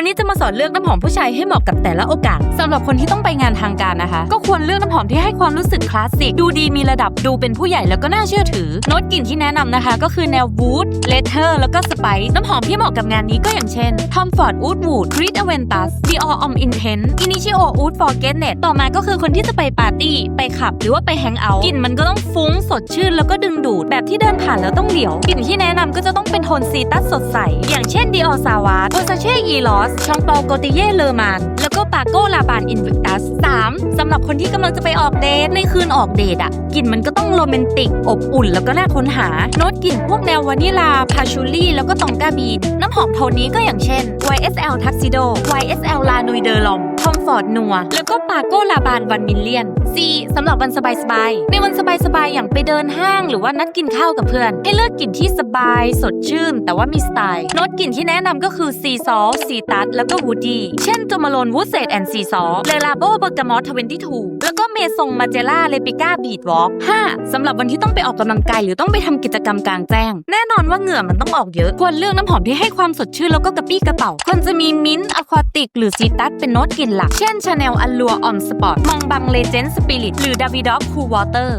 วันนี้จะมาสอนเลือกน้ำหอมผู้ชายให้เหมาะกับแต่ละโอกาสสำหรับคนที่ต้องไปงานทางการนะคะ ก็ควรเลือกน้ำหอมที่ให้ความรู้สึกคลาสสิก ดูดีมีระดับดูเป็นผู้ใหญ่แล้วก็น่าเชื่อถือโน้ตกลิ่นที่แนะนำนะคะ ก็คือแนววูดเลเทอร์แล้วก็สไปซ์น้ำหอมที่เหมาะกับงานนี้ก็อย่างเช่น Tom Ford Oud Wood Creed Aventus Dior Homme Intense Initio Oud Forget ต่อมาก็คือคนที่จะไปปาร์ตี้ไปขับ หรือว่าไปแฮงเอาท์กลิ่นมันก็ต้องฟุ้งสดชื่นแล้วก็ดึงดูดแบบที่เดินผ่านแล้วต้องเหลียวกลิ่นที่แนะนำก็จะต้องเป็นโทนซีตัสสดใสอย่างเช่น Dior Sauvage Versace Eros c h a m p a u Gaultier Le Mans แล้วก็ Paco Rabanne Invictus 3สำหรับคนที่กำลังจะไปออกเดท ในคืนออกเดทอะกลิ่นมันก็ต้องโรแมนติก อบอุ่นแล้วก็น่าค้นหา โน้ตกลิ่นพวกแนววานิลา พาชูลี่ แล้วก็ตองกาบีน น้ำหอมโทนนี้ก็อย่างเช่น YSL Tuxedo YSL La Nuit de l'Homme Comfort นัวแล้วก็ปาโกลาบานวันมิลเลียน C สำหรับวันสบายๆ ในวันสบายๆ อย่างไปเดินห้างหรือว่านัดกินข้าวกับเพื่อน ให้เลือกกลิ่นที่สบายสดชื่น แต่ว่ามีสไตล์โน้ตกลิ่นที่แนะนำก็คือซีซอสซีตัสแล้วก็วูดี้เช่นโจมาโลนวูดเซดแอนด์ซีซอเลลาโบเบอร์กามอท22แล้ว ก็เมซงมาเจล่าเลปิก้าบีดวอล์ก5สำหรับวันที่ต้องไปออกกำลังกายหรือต้องไปทำกิจกรรมกลางแจ้ง แน่นอนว่าเหงื่อมันต้องออกเยอะ ควรเลือกน้ำหอมที่ให้ความสดชื่นแล้วก็กระปี้กระเป๋าควรจะมีมิ้นท์อะควาติก หรือซีตัสเป็นโน้ตกลิ่นหลัก เช่นชาแนลอัลลัวออมสปอร์ตมองบังเลเจนด์สปิริตหรือดาวิดอฟคูลวอเตอร์